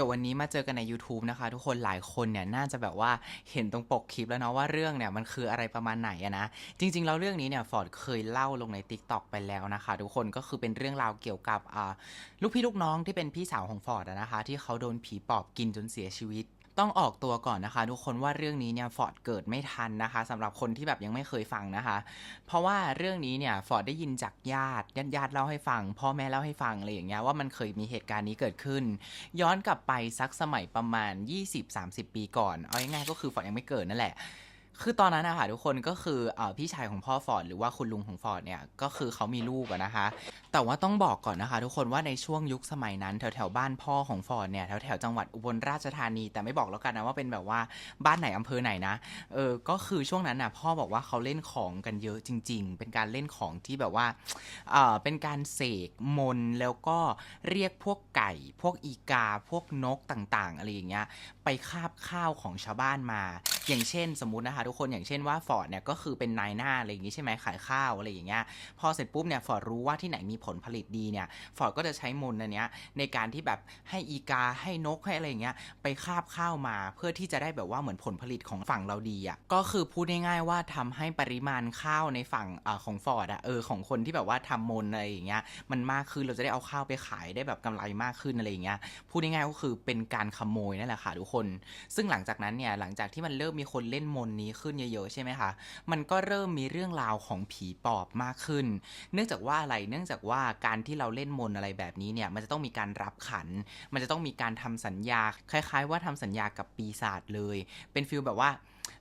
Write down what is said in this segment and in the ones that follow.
ดี๋ยววันนี้มาเจอกันใน YouTube นะคะ ทุกคนหลายคนเนี่ยน่าจะแบบว่าเห็นตรงปกคลิปแล้วเนาะว่าเรื่องเนี่ยมันคืออะไรประมาณไหนอะนะ จริง ๆ แล้วเรื่องนี้เนี่ยฟอร์ดเคยเล่าลงใน Tik t o อกไปแล้วนะคะ ทุกคนก็คือเป็นเรื่องราวเกี่ยวกับลูกพี่ลูกน้องที่เป็นพี่สาวของฟอร์ดนะคะ ที่เขาโดนผีปอบกินจนเสียชีวิต ต้องออกตัวก่อนนะคะทุกคนว่าเรื่องนี้เนี่ยฟอร์ดเกิดไม่ทันนะคะสำหรับคนที่แบบยังไม่เคยฟังนะคะ เพราะว่าเรื่องนี้เนี่ยฟอร์ดได้ยินจากญาติญาติญาติเล่าให้ฟังพ่อแม่เล่าให้ฟังอะไรอย่างเงี้ยว่ามันเคยมีเหตุการณ์นี้เกิดขึ้น ย้อนกลับไปสักสมัยประมาณ 20-30 ปีก่อน เอาง่ายๆก็คือฟอร์ดยังไม่เกิดนั่นแหละ คือตอนนั้นนะคะทุกคนก็คืออพี่ชายของพ่อฟอร์ดหรือว่าคุณลุงของฟอร์ดเนี่ยก็คือเขามีลูกนะคะ แต่ว่าต้องบอกก่อนนะคะ ทุกคนว่าในช่วงยุคสมัยนั้นแถวแถวบ้านพ่อของฟอร์ดเนี่ยแถวแถวจังหวัดอุบลราชธานี แต่ไม่บอกแล้วกันนะว่าเป็นแบบว่าบ้านไหนอำเภอไหนนะเออก็คือช่วงนั้นน่ะพ่อบอกว่าเขาเล่นของกันเยอะจริง ๆ เป็นการเล่นของที่แบบว่าเออเป็นการเสกมนแล้วก็เรียกพวกไก่ พวกอีกาพวกนกต่างๆอะไรอย่างเงี้ย ไปคาบข้าวของชาวบ้านมา อย่างเช่น สมมตินะคะทุกคนอย่างเช่นว่าฟอร์ดเนี่ยก็คือเป็นนายหน้าอะไรอย่างงี้ใช่ไหมขายข้าวอะไรอย่างเงี้ยพอเสร็จปุ๊บเนี่ยฟอร์ดรู้ว่าที่ไหนมีผลผลิตดีเนี่ยฟอร์ดก็จะใช้มนต์อันเนี้ยในการที่แบบให้อีกาให้นกให้อะไรอย่างเงี้ยไปคาบข้าวมา เพื่อที่จะได้แบบว่าเหมือนผลผลิตของฝั่งเราดีอะก็คือพูดง่ายๆว่าทำให้ปริมาณข้าวในฝั่งอของฟอร์ดอะเออของคนที่แบบว่าทำมนต์อะไรอย่างเงี้ยมันมากขึ้นเราจะได้เอาข้าวไปขายได้แบบกำไรมากขึ้นอะไรอย่างเงี้ยพูดง่ายๆก็คือเป็นการขโมยนั่นแหละค่ะทุกคนซึ่งหลังจากนั้นเนี่ยหลังจากที่มันเริ่มมีคนเล่นมนนี้ขึ้นเยอะๆใช่ไหมคะมันก็เริ่มมีเรื่องราวของผีปอบมากขึ้น เนื่องจากว่าอะไรเนื่องจากว่าการที่เราเล่นมนอะไรแบบนี้เนี่ยมันจะต้องมีการรับขัน มันจะต้องมีการทำสัญญา คล้าย ๆ ว่าทำสัญญากับปีศาจเลย เป็นฟิลแบบว่า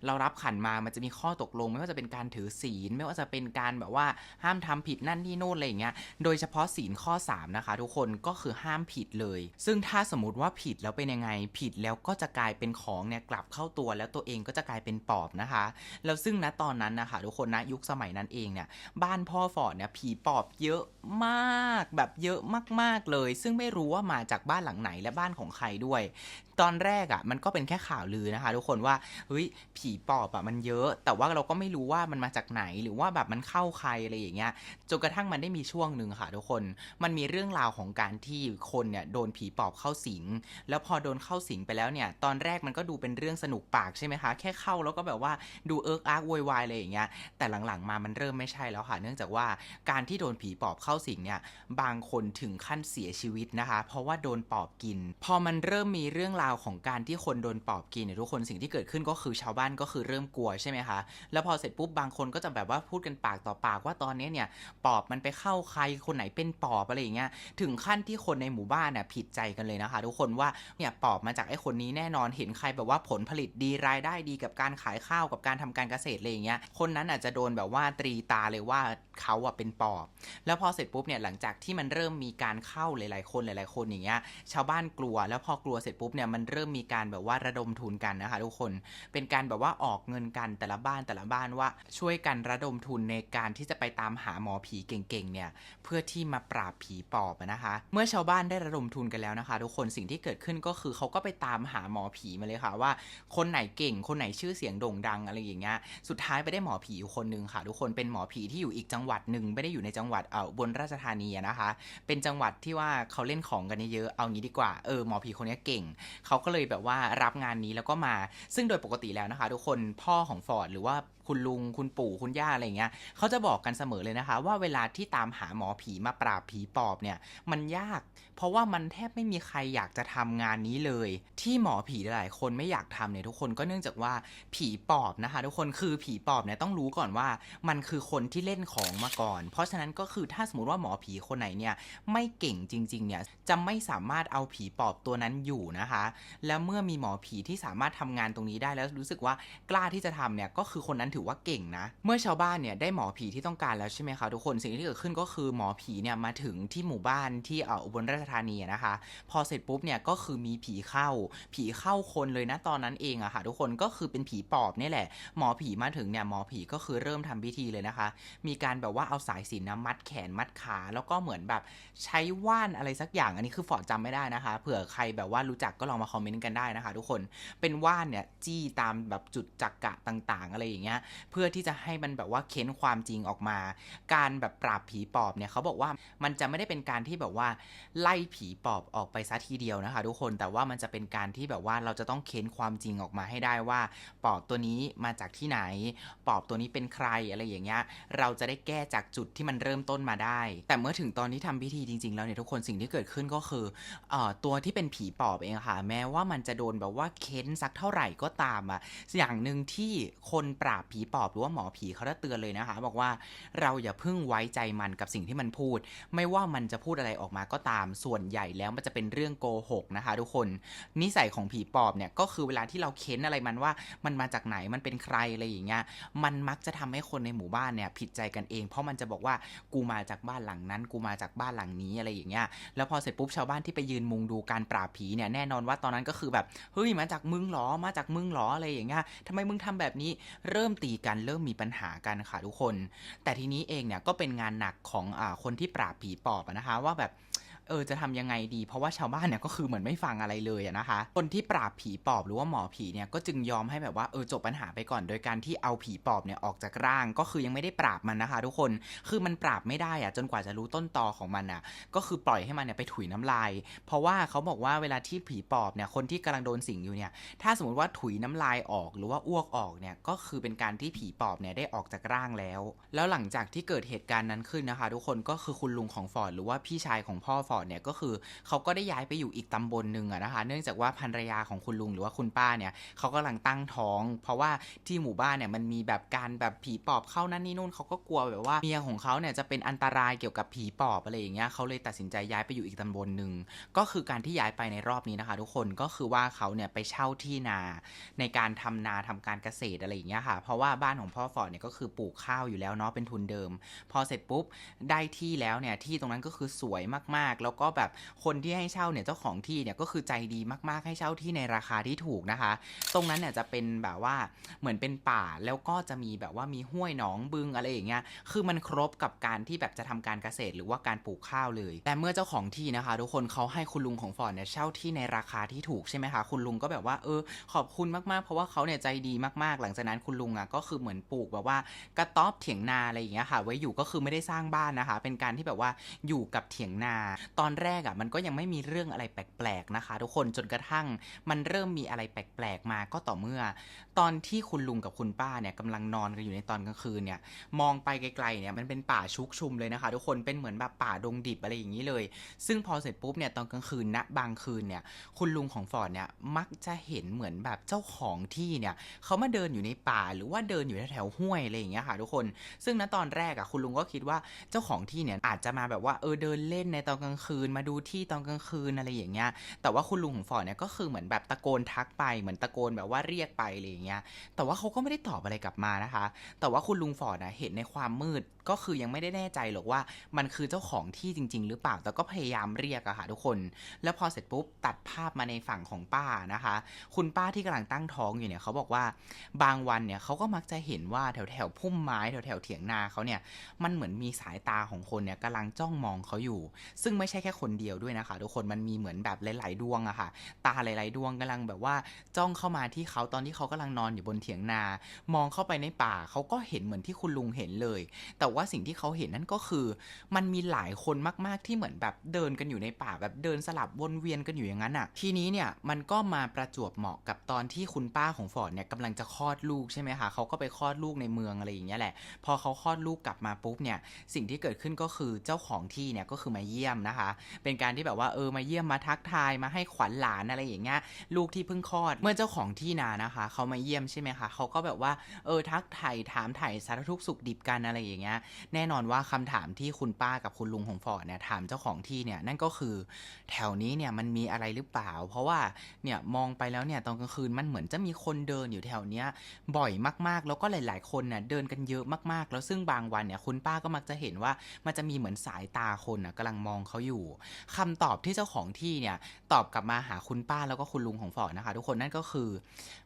เรารับขันมามันจะมีข้อตกลง ไม่ว่าจะเป็นการถือศีล ไม่ว่าจะเป็นการแบบว่าห้ามทำผิดนั่นนี่โน่นอะไรอย่างเงี้ยโดยเฉพาะศีลข้อ 3 นะคะ ทุกคนก็คือห้ามผิดเลย ซึ่งถ้าสมมติว่าผิดแล้วเป็นยังไงผิดแล้วก็จะกลายเป็นของเนี่ยกลับเข้าตัวแล้วตัวเองก็จะกลายเป็นปอบนะคะ แล้วซึ่งณตอนนั้นนะคะทุกคนนะยุคสมัยนั้นเองเนี่ยบ้านพ่อฟอร์ดเนี่ยผีปอบเยอะมากแบบเยอะมากๆเลย ซึ่งไม่รู้ว่ามาจากบ้านหลังไหนและบ้านของใครด้วย ตอนแรกอะ่ะมันก็เป็นแค่ข่าวลือนะคะ ทุกคนว่าเฮ้ยผีีปอบอะมันเยอะ แต่ว่าเราก็ไม่รู้ว่ามันมาจากไหนหรือว่าแบบมันเข้าใครอะไรอย่างเงี้ยจนกระทั่งมันได้มีช่วงหนึ่งค่ะทุกคน มันมีเรื่องราวของการที่คนเนี่ยโดนผีปอบเข้าสิง แล้วพอโดนเข้าสิงไปแล้วเนี่ยตอนแรกมันก็ดูเป็นเรื่องสนุกปากใช่ไหมคะ แค่เข้าแล้วก็แบบว่าดูเอิร์กอาร์กโวยวายอะไรอย่างเงี้ยแต่หลังๆมามันเริ่มไม่ใช่แล้วค่ะเนื่องจากว่าการที่โดนผีปอบเข้าสิงเนี่ยบางคนถึงขั้นเสียชีวิตนะคะ เพราะว่าโดนปอบกิน พอมันเริ่มมีเรื่องราวของการที่คนโดนปอบกินเนี่ยทุกคนสิ่งที่เกิดขึ้นก็คือชาวบ้านก็คือเริ่มกลัวใช่ไหมคะ แล้วพอเสร็จปุ๊บบางคนก็จะแบบว่าพูดกันปากต่อปากว่าตอนนี้เนี่ยปอบมันไปเข้าใครคนไหนเป็นปอบอะไรอย่างเงี้ยถึงขั้นที่คนในหมู่บ้านน่ะผิดใจกันเลยนะคะ ทุกคนว่าเนี่ยปอบมาจากไอ้คนนี้แน่นอนเห็นใครแบบว่าผลผลิตดีรายได้ดีกับการขายข้าวกับการทำการเกษตรอะไรอย่างเงี้ยคนนั้นอาจจะโดนแบบว่าตรีตาเลยว่า เขาอะเป็นปอบ แล้วพอเสร็จปุ๊บเนี่ยหลังจากที่มันเริ่มมีการเข้าหลาย ๆ คนหลายๆ คนอย่างเงี้ยชาวบ้านกลัว แล้วพอกลัวเสร็จปุ๊บเนี่ยมันเริ่มมีการแบบว่าระดมทุนกันนะคะทุกคนเป็นการแบบว่าออกเงินกันแต่ละบ้านแต่ละบ้านว่าช่วยกันระดมทุนในการที่จะไปตามหาหมอผีเก่งๆเนี่ยเพื่อที่มาปราบผีปอบนะคะ เมื่อชาวบ้านได้ระดมทุนกันแล้วนะคะ ทุกคนสิ่งที่เกิดขึ้นก็คือเขาก็ไปตามหาหมอผีมาเลยค่ะว่า คนไหนเก่งคนไหนชื่อเสียงโด่งดังอะไรอย่างเงี้ยสุดท้ายไปได้หมอผีอยู่คนหนึ่งค่ะ ทุกคนเป็นหมอผีที่อยู่อีกจังหวัดวัดหนึ่งไม่ได้อยู่ในจังหวัดเอ่อบนราชธานีนะคะ เป็นจังหวัดที่ว่าเขาเล่นของกันเยอะเอางี้ดีกว่าเออหมอผีคนนี้เก่ง เขาก็เลยแบบว่ารับงานนี้แล้วก็มา ซึ่งโดยปกติแล้วนะคะ ทุกคนพ่อของฟอร์ดหรือว่า คุณลุงคุณปู่คุณย่าอะไรอย่างเงี้ยเขาจะบอกกันเสมอเลยนะคะ ว่าเวลาที่ตามหาหมอผีมาปราบผีปอบเนี่ยมันยาก เพราะว่ามันแทบไม่มีใครอยากจะทำงานนี้เลย ที่หมอผีหลายคนไม่อยากทำเนี่ยทุกคนก็เนื่องจากว่าผีปอบนะคะ ทุกคนคือผีปอบเนี่ยต้องรู้ก่อนว่า มันคือคนที่เล่นของมาก่อน เพราะฉะนั้นก็คือถ้าสมมติว่าหมอผีคนไหนเนี่ยไม่เก่งจริงๆเนี่ยจะไม่สามารถเอาผีปอบตัวนั้นอยู่นะคะ แล้วเมื่อมีหมอผีที่สามารถทำงานตรงนี้ได้แล้วรู้สึกว่ากล้าที่จะทำเนี่ยก็คือคนนั้นถือว่าเก่งนะ เมื่อชาวบ้านเนี่ยได้หมอผีที่ต้องการแล้วใช่ไหมคะทุกคนสิ่งที่เกิดขึ้นก็คือหมอผีเนี่ยมาถึงที่หมู่บ้านที่เอ่ออุบลราชธานีนะคะ พอเสร็จปุ๊บเนี่ยก็คือมีผีเข้า ผีเข้าคนเลยนะตอนนั้นเองอะค่ะทุกคนก็คือเป็นผีปอบนี่แหละ หมอผีมาถึงเนี่ยหมอผีก็คือเริ่มทำพิธีเลยนะคะ มีการแบบว่าเอาสายสินนะมัดแขนมัดขา แล้วก็เหมือนแบบใช้ว่านอะไรสักอย่างอันนี้คือฟอร์ดจำไม่ได้นะคะ เผื่อใครแบบว่ารู้จักก็ลองมาคอมเมนต์กันได้นะคะ ทุกคนเป็นว่านเนี่ยจี้ตามแบบจุดจักกะต่าง ๆ อะไรอย่างเงี้ยเพื่อที่จะให้มันแบบว่าเค้นความจริงออกมา การแบบปราบผีปอบเนี่ยเขาบอกว่ามันจะไม่ได้เป็นการที่แบบว่าไล่ผีปอบออกไปซะทีเดียวนะคะ ทุกคนแต่ว่ามันจะเป็นการที่แบบว่าเราจะต้องเค้นความจริงออกมาให้ได้ว่า ปอบตัวนี้มาจากที่ไหน ปอบตัวนี้เป็นใครอะไรอย่างเงี้ยเราจะได้แก้จากจุดที่มันเริ่มต้นมาได้ แต่เมื่อถึงตอนที่ทำพิธีจริง ๆ แล้วเนี่ยทุกคนสิ่งที่เกิดขึ้นก็คืออตัวที่เป็นผีปอบเองค่ะ แม้ว่ามันจะโดนแบบว่าเค้นสักเท่าไหร่ก็ตามอะอย่างหนึ่งที่คนปราบผีีปอบหรือว่าหมอผีเขาจะเตือนเลยนะคะ บอกว่าเราอย่าเพิ่งไว้ใจมันกับสิ่งที่มันพูด ไม่ว่ามันจะพูดอะไรออกมาก็ตามส่วนใหญ่แล้วมันจะเป็นเรื่องโกหกนะคะ ทุกคนนิสัยของผีปอบเนี่ยก็คือเวลาที่เราเค้นอะไรมันว่ามันมาจากไหนมันเป็นใครอะไรอย่างเงี้ยมันมักจะทำให้คนในหมู่บ้านเนี่ยผิดใจกันเอง เพราะมันจะบอกว่ากูมาจากบ้านหลังนั้น กูมาจากบ้านหลังนี้อะไรอย่างเงี้ยแล้วพอเสร็จปุ๊บชาวบ้านที่ไปยืนมุงดูการปราบผีเนี่ยแน่นอนว่าตอนนั้นก็คือแบบเฮ้ยมาจากมึงหรอมาจากมึงหรออะไรอย่างเงี้ยทำไมมึงทำแบบนี้เริ่มตกันเริ่มมีปัญหากันค่ะทุกคน แต่ทีนี้เองเนี่ยก็เป็นงานหนักของอคนที่ปราบผีปอบนะคะว่าแบบ เออจะทำยังไงดี เพราะว่าชาวบ้านเนี่ยก็คือเหมือนไม่ฟังอะไรเลยนะคะ คนที่ปราบผีปอบหรือว่าหมอผีเนี่ยก็จึงยอมให้แบบว่าเออจบปัญหาไปก่อน โดยการที่เอาผีปอบเนี่ยออกจากร่างก็คือยังไม่ได้ปราบมันนะคะ ทุกคนคือมันปราบไม่ได้อะจนกว่าจะรู้ต้นตอของมันอะก็คือปล่อยให้มันเนี่ยไปถุยน้ำลาย เพราะว่าเขาบอกว่าเวลาที่ผีปอบเนี่ยคนที่กำลังโดนสิงอยู่เนี่ยถ้าสมมติว่าถุยน้ำลายออกหรือว่าอ้วกออกเนี่ยก็คือเป็นการที่ผีปอบเนี่ยได้ออกจากร่างแล้ว แล้วหลังจากที่เกิดเหตุการณ์นั้นขึ้นนะคะ ทุกคนก็คือคุณลุงของฟอร์ดหรือว่าพี่ชายของพ่อฟอร์ดเนี่ยก็คือเขาก็ได้ย้ายไปอยู่อีกตำบลหนึ่งนะคะ เนื่องจากว่าภรรยาของคุณลุงหรือว่าคุณป้าเนี่ยเขากำลังตั้งท้อง เพราะว่าที่หมู่บ้านเนี่ยมันมีแบบการแบบผีปอบเข้านั่นนี่นู่นเขาก็กลัวแบบว่าเมียของเขาเนี่ยจะเป็นอันตรายเกี่ยวกับผีปอบอะไรอย่างเงี้ยเขาเลยตัดสินใจย้ายไปอยู่อีกตำบลหนึ่งก็คือการที่ย้ายไปในรอบนี้นะคะ ทุกคนก็คือว่าเขาเนี่ยไปเช่าที่นาในการทำนาทำการเกษตรอะไรอย่างเงี้ยค่ะ เพราะว่าบ้านของพ่อฟอร์ดเนี่ยก็คือปลูกข้าวอยู่แล้วเนาะเป็นทุนเดิม พอเสร็จปุ๊บได้ที่แล้วเนี่ยที่ตรงนั้นก็คือสวยมากๆแล้วก็แบบคนที่ให้เช่าเนี่ยเจ้าของที่เนี่ยก็คือใจดีมากๆให้เช่าที่ในราคาที่ถูกนะคะ ตรงนั้นเนี่ยจะเป็นแบบว่าเหมือนเป็นป่าแล้วก็จะมีแบบว่ามีห้วยหนองบึงอะไรอย่างเงี้ยคือมันครบกับการที่แบบจะทำการเกษตรหรือว่าการปลูกข้าวเลย แต่เมื่อเจ้าของที่นะคะ ทุกคนเขาให้คุณลุงของฟอร์ดเนี่ยเช่าที่ในราคาที่ถูกใช่ไหมคะคุณลุงก็แบบว่าเออขอบคุณมากๆ เพราะว่าเขาเนี่ยใจดีมากๆ หลังจากนั้นคุณลุงอะก็คือเหมือนปลูกแบบว่ากระต๊อบเถียงนาอะไรอย่างเงี้ยค่ะ ไว้อยู่ก็คือไม่ได้สร้างบ้านนะคะ เป็นการที่แบบว่าอยู่กับเถียงนาตอนแรกอะมันก็ยังไม่มีเรื่องอะไรแปลกๆนะคะ ทุกคนจนกระทั่งมันเริ่มมีอะไรแปลกๆมาก็ต่อเมื่อ ตอนที่คุณลุงกับคุณป้าเนี่ยกำลังนอนกันอยู่ในตอนกลางคืนเนี่ยมองไปไกลๆเนี่ยมันเป็นป่าชุกชุมเลยนะคะ ทุกคนเป็นเหมือนแบบป่าดงดิบอะไรอย่างนี้เลย ซึ่งพอเสร็จปุ๊บเนี่ยตอนกลางคืนณบางคืนเนี่ยคุณลุงของฟอร์ดเนี่ยมักจะเห็นเหมือนแบบเจ้าของที่เนี่ยเขามาเดินอยู่ในป่าหรือว่าเดินอยู่แถวๆห้วยอะไรอย่างเงี้ยค่ะทุกคน ซึ่งณตอนแรกอะคุณลุงก็คิดว่าเจ้าของที่เนี่ยอาจจะมาแบบว่าเออเดินเล่นในตอนกลางคืนมาดูที่ตอนกลางคืนอะไรอย่างเงี้ย แต่ว่าคุณลุงของฟอร์ดเนี่ยก็คือเหมือนแบบตะโกนทักไปเหมือนตะโกนแบบว่าเรียกไปอะไรอย่างเงี้ย แต่ว่าเขาก็ไม่ได้ตอบอะไรกลับมานะคะ แต่ว่าคุณลุงฟอร์ดนะเห็นในความมืด ก็คือยังไม่ได้แน่ใจหรอกว่า มันคือเจ้าของที่จริง ๆ หรือเปล่า แต่ก็พยายามเรียกอะค่ะทุกคน แล้วพอเสร็จปุ๊บตัดภาพมาในฝั่งของป้านะคะ คุณป้าที่กำลังตั้งท้องอยู่เนี่ยเขาบอกว่าบางวันเนี่ยเขาก็มักจะเห็นว่าแถวแถวๆพุ่มไม้แถวแถวๆเถียงนาเขาเนี่ยมันเหมือนมีสายตาของคนเนี่ยกำลังจ้องมองเขาอยู่ ซึ่งไม่ใช่แค่คนเดียวด้วยนะคะ ทุกคนมันมีเหมือนแบบหลาย ๆ ดวงอะค่ะ ตาหลาย ๆ ดวงกำลังแบบว่าจ้องเข้ามาที่เขาตอนที่เขากำลังนอนอยู่บนเถียงนา มองเข้าไปในป่าเขาก็เห็นเหมือนที่คุณลุงเห็นเลย แต่ว่าสิ่งที่เขาเห็นนั่นก็คือ มันมีหลายคนมากๆที่เหมือนแบบเดินกันอยู่ในป่าแบบเดินสลับวนเวียนกันอยู่อย่างนั้นอะ ทีนี้เนี่ยมันก็มาประจวบเหมาะกับตอนที่คุณป้าของฟอร์ดเนี่ยกำลังจะคลอดลูกใช่ไหมคะเขาก็ไปคลอดลูกในเมืองอะไรอย่างเงี้ยแหละ พอเขาคลอดลูกกลับมาปุ๊บเนี่ยสิ่งที่เกิดขึ้นก็คือเจ้าของที่เนี่ยก็คือมาเยี่ยมนะคะ เป็นการที่แบบว่าเออมาเยี่ยมมาทักทายมาให้ขวัญหลานอะไรอย่างเงี้ยลูกที่เพิ่งคลอด เมื่อเจ้าของที่นานะคะเขามาเยี่ยมใช่ไหมคะเขาก็แบบว่าเออทักไถ่ถามไถ่สารทุกสุขดิบกันอะไรอย่างเงี้ยแน่นอนว่าคำถามที่คุณป้ากับคุณลุงของฟอร์ดเนี่ยถามเจ้าของที่เนี่ยนั่นก็คือ แถวนี้เนี่ยมันมีอะไรหรือเปล่า เพราะว่าเนี่ยมองไปแล้วเนี่ยตอนกลางคืนมันเหมือนจะมีคนเดินอยู่แถวเนี้ยบ่อยมากๆ แล้วก็หลาย ๆ คนน่ะเดินกันเยอะมากๆ แล้วซึ่งบางวันเนี่ยคุณป้าก็มักจะเห็นว่ามันจะมีเหมือนสายตาคนน่ะกำลังมองเขาอยู่คำตอบที่เจ้าของที่เนี่ยตอบกลับมาหาคุณป้าแล้วก็คุณลุงของฟอร์ดนะคะ ทุกคนนั่นก็คือ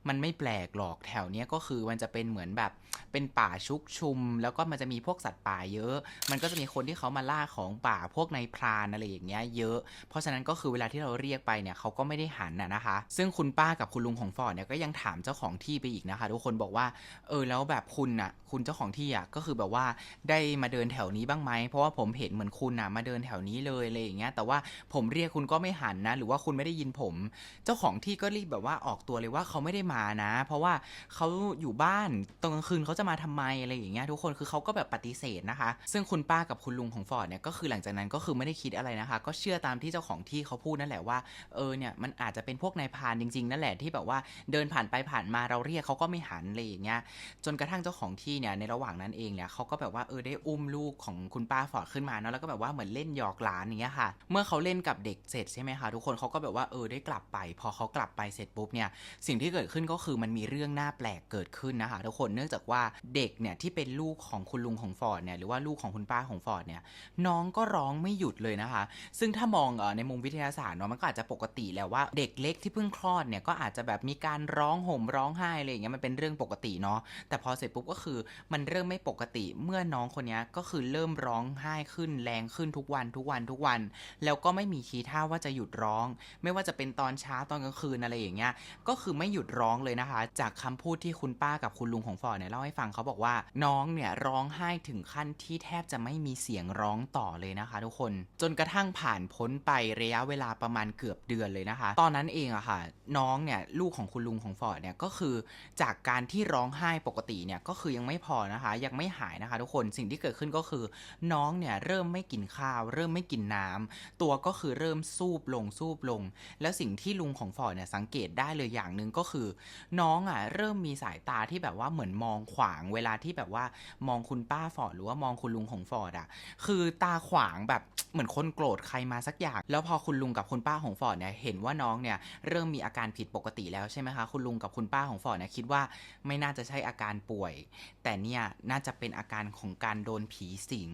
มันไม่แปลกหรอกแถวเนี้ยก็คือมันจะเป็นเหมือนแบบเป็นป่าชุกชุม แล้วก็มันจะมีพวกสัตสัตว์ป่าเยอะ มันก็จะมีคนที่เขามาล่าของป่าพวกในพรานอะไรอย่างเงี้ยเยอะ เพราะฉะนั้นก็คือเวลาที่เราเรียกไปเนี่ยเขาก็ไม่ได้หันนะนะคะ ซึ่งคุณป้ากับคุณลุงของฟอร์ดเนี่ยก็ยังถามเจ้าของที่ไปอีกนะคะ ทุกคนบอกว่า เออแล้วแบบคุณน่ะ คุณเจ้าของที่อะก็คือแบบว่าได้มาเดินแถวนี้บ้างไหมเพราะว่าผมเห็นเหมือนคุณน่ะมาเดินแถวนี้เลยอะไรอย่างเงี้ยแต่ว่าผมเรียกคุณก็ไม่หันนะ หรือว่าคุณไม่ได้ยินผม เจ้าของที่ก็รีบแบบว่าออกตัวเลยว่าเขาไม่ได้มานะ เพราะว่าเขาอยู่บ้านตอนกลางคืนเขาจะมาทำไมอะไรอย่างเงี้ยทุกคนคือเขาก็แบบปฏิเสธนะคะ ซึ่งคุณป้ากับคุณลุงของฟอร์ดเนี่ยก็คือหลังจากนั้นก็คือไม่ได้คิดอะไรนะคะ ก็เชื่อตามที่เจ้าของที่เขาพูดนั่นแหละว่าเออเนี่ยมันอาจจะเป็นพวกนายพานจริงๆนั่นแหละที่แบบว่าเดินผ่านไปผ่านมาเราเรียกเขาก็ไม่หันอะไรอย่างเงี้ยจนกระทั่งเจ้าของที่เนี่ยในระหว่างนั้นเองเนี่ยเขาก็แบบว่าเออได้อุ้มลูกของคุณป้าฟอร์ดขึ้นมาเนาะแล้วก็แบบว่าเหมือนเล่นหยอกหลานอย่างเงี้ยค่ะ เมื่อเขาเล่นกับเด็กเสร็จใช่ไหมคะทุกคนเขาก็แบบว่าเออได้กลับไป พอเขากลับไปเสร็จปุ๊บเนี่ยสิ่งที่เกิดขึ้นก็คือมันมีเรื่องน่าแปลกเกิดขึ้นนะคะทุกคนเนื่องจากว่าเด็กเนี่ยที่เป็นลูกของคุณลุงของฟอร์ดเนี่ยหรือว่าลูกของคุณป้าของฟอร์ดเนี่ยน้องก็ร้องไม่หยุดเลยนะคะ ซึ่งถ้ามองเอ่อในมุมวิทยาศาสตร์เนาะมันก็อาจจะปกติแล้วว่าเด็กเล็กที่เพิ่งคลอดเนี่ยก็อาจจะแบบมีการร้องห่มร้องไห้อะไรอย่างเงี้ยมันเป็นเรื่องปกติเนาะแต่พอเสร็จปุ๊บก็คือมันเริ่มไม่ปกติเมื่อน้องคนนี้ก็คือเริ่มร้องไห้ขึ้นแรงขึ้นทุกวันทุกวันทุกวัน แล้วก็ไม่มีทีท่าว่าจะหยุดร้อง ไม่ว่าจะเป็นตอนเช้าตอนกลางคืนอะไรอย่างเงี้ยก็คือไม่หยุดร้องเลยนะคะ จากคำพูดที่คุณป้ากับคุณลุงของฟอร์ดเนี่ยเล่าให้ฟังเขาบอกว่าน้องเนี่ยร้องไห้ถึงขั้นที่แทบจะไม่มีเสียงร้องต่อเลยนะคะ ทุกคนจนกระทั่งผ่านพ้นไประยะเวลาประมาณเกือบเดือนเลยนะคะ ตอนนั้นเองอะค่ะ น้องเนี่ยลูกของคุณลุงของฟอร์ดเนี่ยก็คือจากการที่ร้องไห้ปกติเนี่ยก็คือยังไม่พอนะคะ ยังไม่หายนะคะ ทุกคนสิ่งที่เกิดขึ้นก็คือ น้องเนี่ยเริ่มไม่กินข้าว เริ่มไม่กินน้ำตัวก็คือเริ่มสูบลงสูบลง แล้วสิ่งที่ลุงของฟอร์ดเนี่ยสังเกตได้เลยอย่างหนึ่งก็คือ น้องอะเริ่มมีสายตาที่แบบว่าเหมือนมองขวางเวลาที่แบบว่ามองคุณป้าฟอร์ดหรือว่ามองคุณลุงของฟอร์ดอะคือตาขวางแบบเหมือนคนโกรธใครมาสักอย่าง แล้วพอคุณลุงกับคุณป้าของฟอร์ดเนี่ยเห็นว่าน้องเนี่ยเริ่มมีอาการผิดปกติแล้วใช่ไหมคะ คุณลุงกับคุณป้าของฟอร์ดเนี่ยคิดว่าไม่น่าจะใช่อาการป่วย แต่เนี่ยน่าจะเป็นอาการของการโดนผีสิง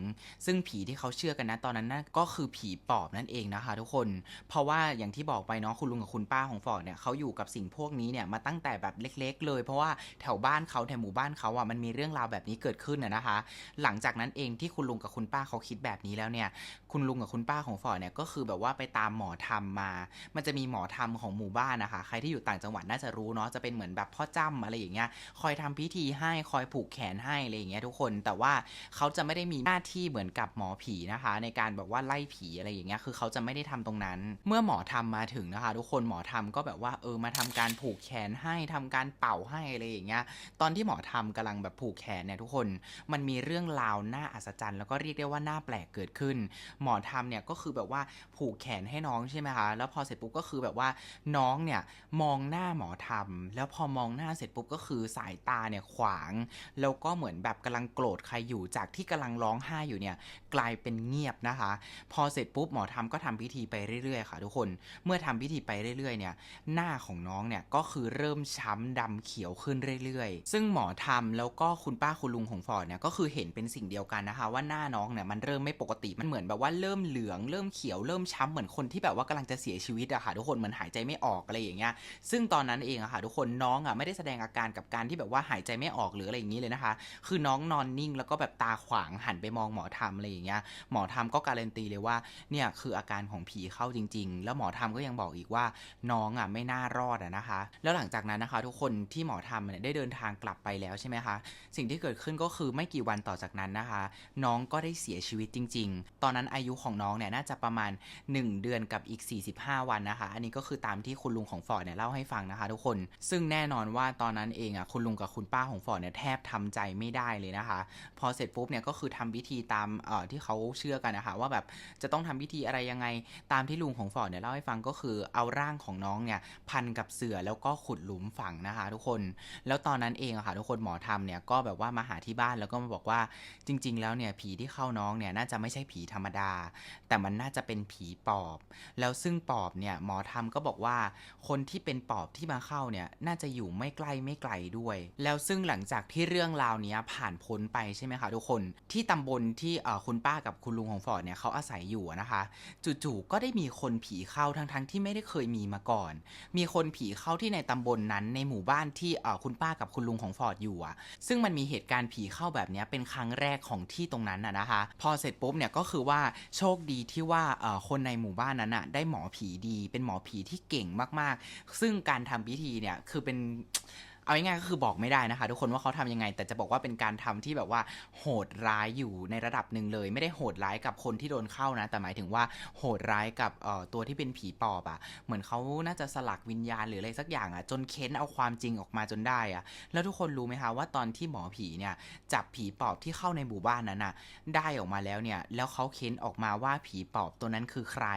ซึ่งผีที่เขาเชื่อกันนะตอนนั้นนะก็คือผีปอบนั่นเองนะคะ ทุกคน เพราะว่าอย่างที่บอกไปเนาะคุณลุงกับคุณป้าของฟอร์ดเนี่ยเขาอยู่กับสิ่งพวกนี้เนี่ยมาตั้งแต่แบบเล็ก ๆ เลย เพราะว่าแถวบ้านเขาแถวหมู่บ้านเขาอะมันมีเรื่องราวแบบนี้เกิดขึ้นนะนะคะ หลังจากนั้นเองที่คุณลุงกับคุณป้าเขาคิดแบบนี้แล้วเนี่ยคุณลุงกับคุณป้าของฟอร์ดเนี่ยก็คือแบบว่าไปตามหมอธรรมมา มันจะมีหมอธรรมของหมู่บ้านนะคะ ใครที่อยู่ต่างจังหวัดน่าจะรู้เนาะจะเป็นเหมือนแบบพ่อจ้ำอะไรอย่างเงี้ยคอยทำพิธีให้คอยผูกแขนให้อะไรอย่างเงี้ยทุกคนแต่ว่าเขาจะไม่ได้มีหน้าที่เหมือนกับหมอผีนะคะ ในการแบบว่าไล่ผีอะไรอย่างเงี้ยคือเขาจะไม่ได้ทำตรงนั้น เมื่อหมอธรรมาถึงนะคะ ทุกคนหมอธรรมก็แบบว่าเออมาทำการผูกแขนให้ทำการเป่าให้อะไรอย่างเงี้ยตอนที่หมอธรรมกำลังแบบผูกแขนเนี่ยทุกคนมันมีเรื่องราวน่าอัศจรรย์แล้วก็เรียกได้ว่าน่าแปลกเกิดขึ้น หมอธรรมเนี่ยก็คือแบบว่าผูกแขนให้น้องใช่ไหมคะแล้วพอเสร็จปุ๊บก็คือแบบว่าน้องเนี่ยมองหน้าหมอธรรมแล้วพอมองหน้าเสร็จปุ๊บก็คือสายตาเนี่ยขวางแล้วแล้วก็เหมือนแบบกำลังโกรธใครอยู่จากที่กำลังร้องไห้อยู่เนี่ยกลายเป็นเงียบนะคะ พอเสร็จปุ๊บหมอธรรมก็ทำพิธีไปเรื่อยๆ ค่ะ ทุกคนเมื่อทำพิธีไปเรื่อยๆเนี่ยหน้าของน้องเนี่ยก็คือเริ่มช้ำดำเขียวขึ้นเรื่อยๆ ซึ่งหมอธรรมแล้วก็คุณป้าคุณลุงของฟอร์ดเนี่ยก็คือเห็นเป็นสิ่งเดียวกันนะคะ ว่าหน้าน้องเนี่ยมันเริ่มไม่ปกติมันเหมือนแบบว่าเริ่มเหลืองเริ่มเขียวเริ่มช้ำเหมือนคนที่แบบว่ากำลังจะเสียชีวิตอะค่ะทุกคนเหมือนหายใจไม่ออกอะไรอย่างเงี้ยซึ่งตอนนั้นเองอะค่ะทุกคนน้องอะไม่ได้แสดงอาการกับการที่แบบว่าหายใจไม่ออกหรืออะไรอย่างนี้เลยนะคะ คือน้องนอนนิ่งแล้วก็แบบตาขวางหันไปมองหมอธรรมอะไรอย่างเงี้ย หมอธรรมก็การันตีเลยว่าเนี่ยคืออาการของผีเข้าจริง ๆ แล้วหมอธรรมก็ยังบอกอีกว่าน้องอะไม่น่ารอดอะนะคะ แล้วหลังจากนั้นนะคะ ทุกคนที่หมอธรรมเนี่ยได้เดินทางกลับไปแล้วใช่ไหมคะ สิ่งที่เกิดขึ้นก็คือไม่กี่วันต่อจากนั้นนะคะ น้องก็ได้เสียชีวิตจริง ๆ ตอนนั้นอายุของน้องเนี่ยน่าจะประมาณ 1 เดือนกับอีก 45 วันนะคะ อันนี้ก็คือตามที่คุณลุงของฟอร์ดเนี่ยเล่าให้ฟังนะคะ ทุกคน ซึ่งแน่นอนว่าตอนนั้นเองอะคุณลุงกับคุณป้าของฟอร์ดเนี่ยแทบทำใจไม่ได้เลยนะคะ พอเสร็จปุ๊บเนี่ยก็คือทำพิธีตามเอ่อที่เขาเชื่อกันนะคะ ว่าแบบจะต้องทำพิธีอะไรยังไงตามที่ลุงของฟอร์ดเนี่ยเล่าให้ฟังก็คือเอาร่างของน้องเนี่ยพันกับเสือแล้วก็ขุดหลุมฝังนะคะ ทุกคนแล้วตอนนั้นเองอะค่ะทุกคนหมอทำเนี่ยก็แบบว่ามาหาที่บ้านแล้วก็มาบอกว่าจริง ๆ แล้วเนี่ยผีที่เข้าน้องเนี่ยน่าจะไม่ใช่ผีธรรมดา แต่มันน่าจะเป็นผีปอบ แล้วซึ่งปอบเนี่ยหมอทำก็บอกว่าคนที่เป็นปอบที่มาเข้าเนี่ยน่าจะอยู่ไม่ใกล้ไม่ไกลด้วย แล้วซึ่งหลังจากที่เรื่องราวเนี้ยผ่านพ้นไปใช่ไหมคะทุกคนที่ตำบลที่คุณป้ากับคุณลุงของฟอร์ดเนี่ยเขาอาศัยอยู่นะคะ จู่ๆก็ได้มีคนผีเข้าทั้งๆที่ไม่ได้เคยมีมาก่อน มีคนผีเข้าที่ในตำบลนั้นในหมู่บ้านที่คุณป้ากับคุณลุงของฟอร์ดอยู่อะซึ่งมันมีเหตุการณ์ผีเข้าแบบเนี้ยเป็นครั้งแรกของที่ตรงนั้นน่ะนะคะ พอเสร็จปุ๊บเนี่ยก็คือว่าโชคดีที่ว่าคนในหมู่บ้านนั้นน่ะได้หมอผีดี เป็นหมอผีที่เก่งมากๆ ซึ่งการทำพิธีเนี่ยคือเป็น เอาง่ายๆก็คือบอกไม่ได้นะคะ ทุกคนว่าเขาทำยังไง แต่จะบอกว่าเป็นการทำที่แบบว่าโหดร้ายอยู่ในระดับหนึ่งเลย ไม่ได้โหดร้ายกับคนที่โดนเข้านะ แต่หมายถึงว่าโหดร้ายกับตัวที่เป็นผีปอบอะ่ะ เหมือนเขาน่าจะสลักวิญญาณหรืออะไรสักอย่างอะ่ะ จนเค้นเอาความจริงออกมาจนได้อะ่ะ แล้วทุกคนรู้ไหมคะว่าตอนที่หมอผีเนี่ยจับผีปอบที่เข้าในหมู่บ้านนั้นน่ะ ได้ออกมาแล้วเนี่ย แล้วเขาเค้นออกมาว่าผีปอบตัวนั้นคือใคร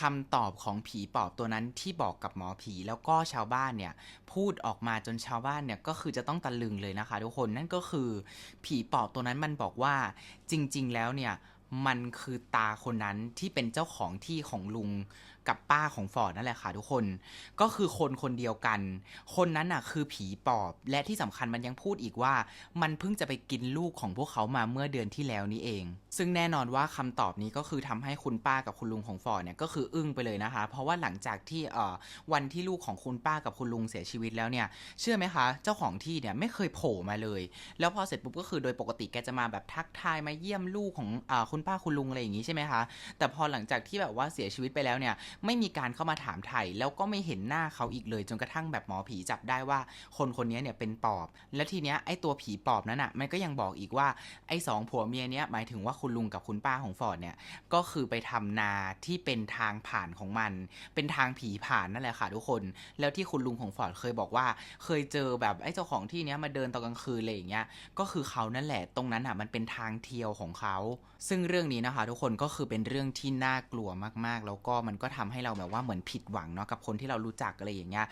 คำตอบของผีปอบตัวนั้นที่บอกกับหมอผีแล้วก็ชาวบ้านเนี่ยพูดออกมาจนชาวบ้านเนี่ยก็คือจะต้องตะลึงเลยนะคะ ทุกคนนั่นก็คือผีปอบตัวนั้นมันบอกว่าจริง ๆ แล้วเนี่ยมันคือตาคนนั้นที่เป็นเจ้าของที่ของลุง กับป้าของฟอร์ดนั่นแหละค่ะทุกคน ก็คือคนคนเดียวกัน คนนั้นน่ะคือผีปอบ และที่สำคัญมันยังพูดอีกว่า มันเพิ่งจะไปกินลูกของพวกเขามาเมื่อเดือนที่แล้วนี้เอง ซึ่งแน่นอนว่าคำตอบนี้ก็คือทำให้คุณป้ากับคุณลุงของฟอร์ดเนี่ยก็คืออึ้งไปเลยนะคะ เพราะว่าหลังจากที่เอ่อวันที่ลูกของคุณป้ากับคุณลุงเสียชีวิตแล้วเนี่ยเชื่อไหมคะ เจ้าของที่เนี่ยไม่เคยโผล่มาเลย แล้วพอเสร็จปุ๊บก็คือโดยปกติแกจะมาแบบทักทายมาเยี่ยมลูกของอาคุณป้าคุณลุงอะไรอย่างงี้ใช่ไหมคะแต่พอหลังจากที่แบบว่าเสียชีวิตไปแล้วเนี่ยไม่มีการเข้ามาถามไถ่แล้วก็ไม่เห็นหน้าเขาอีกเลย จนกระทั่งแบบหมอผีจับได้ว่า คนคนนี้เนี่ยเป็นปอบ และทีเนี้ยไอ้ตัวผีปอบนั้นอะมันก็ยังบอกอีกว่าไอ้สองผัวเมียเนี้ยหมายถึงว่าคุณลุงกับคุณป้าของฟอร์ดเนี่ยก็คือไปทำนาที่เป็นทางผ่านของมัน เป็นทางผีผ่านนั่นแหละค่ะทุกคน แล้วที่คุณลุงของฟอร์ดเคยบอกว่า เคยเจอแบบไอ้เจ้าของที่เนี้ยมาเดินตอนกลางคืนอะไรอย่างเงี้ยก็คือเขานั่นแหละตรงนั้นอะมันเป็นทางเที่ยวของเขา ซึ่งเรื่องนี้นะคะ ทุกคนก็คือเป็นเรื่องที่น่ากลัวมากๆ แล้วก็มันก็ทำให้เราแบบว่าเหมือนผิดหวังเนาะกับคนที่เรารู้จักอะไรอย่างเงี้ย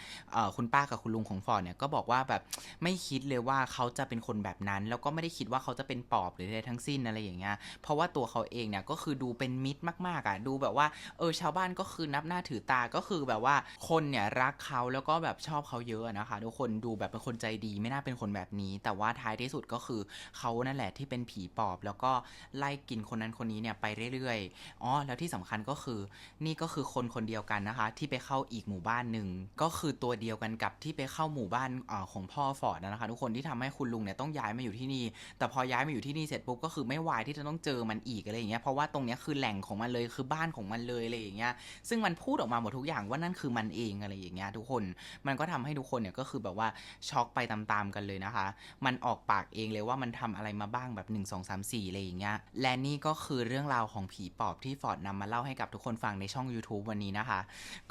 คุณป้ากับคุณลุงของฟอร์ดเนี่ยก็บอกว่าแบบไม่คิดเลยว่าเขาจะเป็นคนแบบนั้น แล้วก็ไม่ได้คิดว่าเขาจะเป็นปอบหรืออะไรทั้งสิ้นอะไรอย่างเงี้ยเพราะว่าตัวเขาเองเนี่ยก็คือดูเป็นมิตรมากๆอะดูแบบว่าเออชาวบ้านก็คือนับหน้าถือตาก็คือแบบว่าคนเนี่ยรักเขาแล้วก็แบบชอบเขาเยอะนะคะทุกคนดูแบบเป็นคนใจดีไม่น่าเป็นคนแบบนี้ แต่ว่าท้ายที่สุดก็คือเขานั่นแหละที่เป็นผีปอบ แล้วก็ไล่กินคนนั้นคนนี้เนี่ยไปเรื่อยๆอ๋อแล้วที่สำคัญก็คือนี่ก็คือคนคนเดียวกันนะคะ ที่ไปเข้าอีกหมู่บ้านหนึ่งก็คือตัวเดียวกันกับที่ไปเข้าหมู่บ้านอของพ่อฟอร์ดนะคะ ทุกคนที่ทำให้คุณลุงเนี่ยต้องย้ายมาอยู่ที่นี่ แต่พอย้ายมาอยู่ที่นี่เสร็จปุ๊บก็คือไม่ไหวที่จะต้องเจอมันอีกอะไรอย่างเงี้ยเพราะว่าตรงเนี้ยคือแหล่งของมันเลยคือบ้านของมันเลยอะไรอย่างเงี้ยซึ่งมันพูดออกมาหมดทุกอย่างว่านั่นคือมันเองอะไรอย่างเงี้ยทุกคนมันก็ทำให้ทุกคนเนี่ยก็คือแบบว่าช็อกไปตามๆกันเลยนะคะ มันออกปากเองเลยว่ามันทำอะไรมาบ้างแบบ1 2 3 4อะไรอย่างเงี้ยและนี่ก็คือเรื่องราวของผีปอบที่ฟอร์ดนำมาเล่าให้กับทุกคนฟังในช่อง YouTube วันนี้นะคะ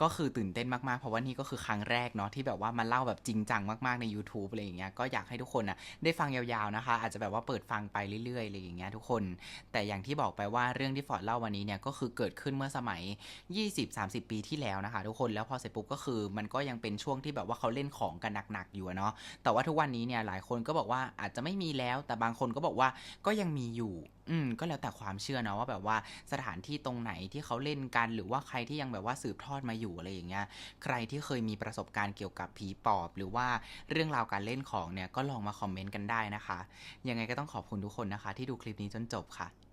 ก็คือตื่นเต้นมากๆ เพราะว่านี่ก็คือครั้งแรกเนาะที่แบบว่ามาเล่าแบบจริงจังมากๆใน YouTube อะไรอย่างเงี้ยก็อยากให้ทุกคนนะได้ฟังยาวๆนะคะ อาจจะแบบว่าเปิดฟังไปเรื่อยๆอะไรอย่างเงี้ยทุกคน แต่อย่างที่บอกไปว่าเรื่องที่ฟอร์ดเล่าวันนี้เนี่ยก็คือเกิดขึ้นเมื่อสมัย 20-30 ปีที่แล้วนะคะ ทุกคนแล้วพอเสร็จปุ๊บก็คือ มันก็ยังเป็นช่วงที่แบบว่าเขาเล่นของกันหนักๆอยู่เนาะแต่ว่าทุกวันนี้เนี่ยหลายคนก็บอกว่าอาจจะไม่มีแล้ว แต่บางคนก็บอกว่าก็ยังมีอยู่ อืมก็แล้วแต่ความเชื่อนะว่าแบบว่าสถานที่ตรงไหนที่เขาเล่นกัน หรือว่าใครที่ยังแบบว่าสืบทอดมาอยู่อะไรอย่างเงี้ยใครที่เคยมีประสบการณ์เกี่ยวกับผีปอบ หรือว่าเรื่องราวการเล่นของเนี่ยก็ลองมาคอมเมนต์กันได้นะคะ ยังไงก็ต้องขอบคุณทุกคนนะคะ ที่ดูคลิปนี้จนจบค่ะ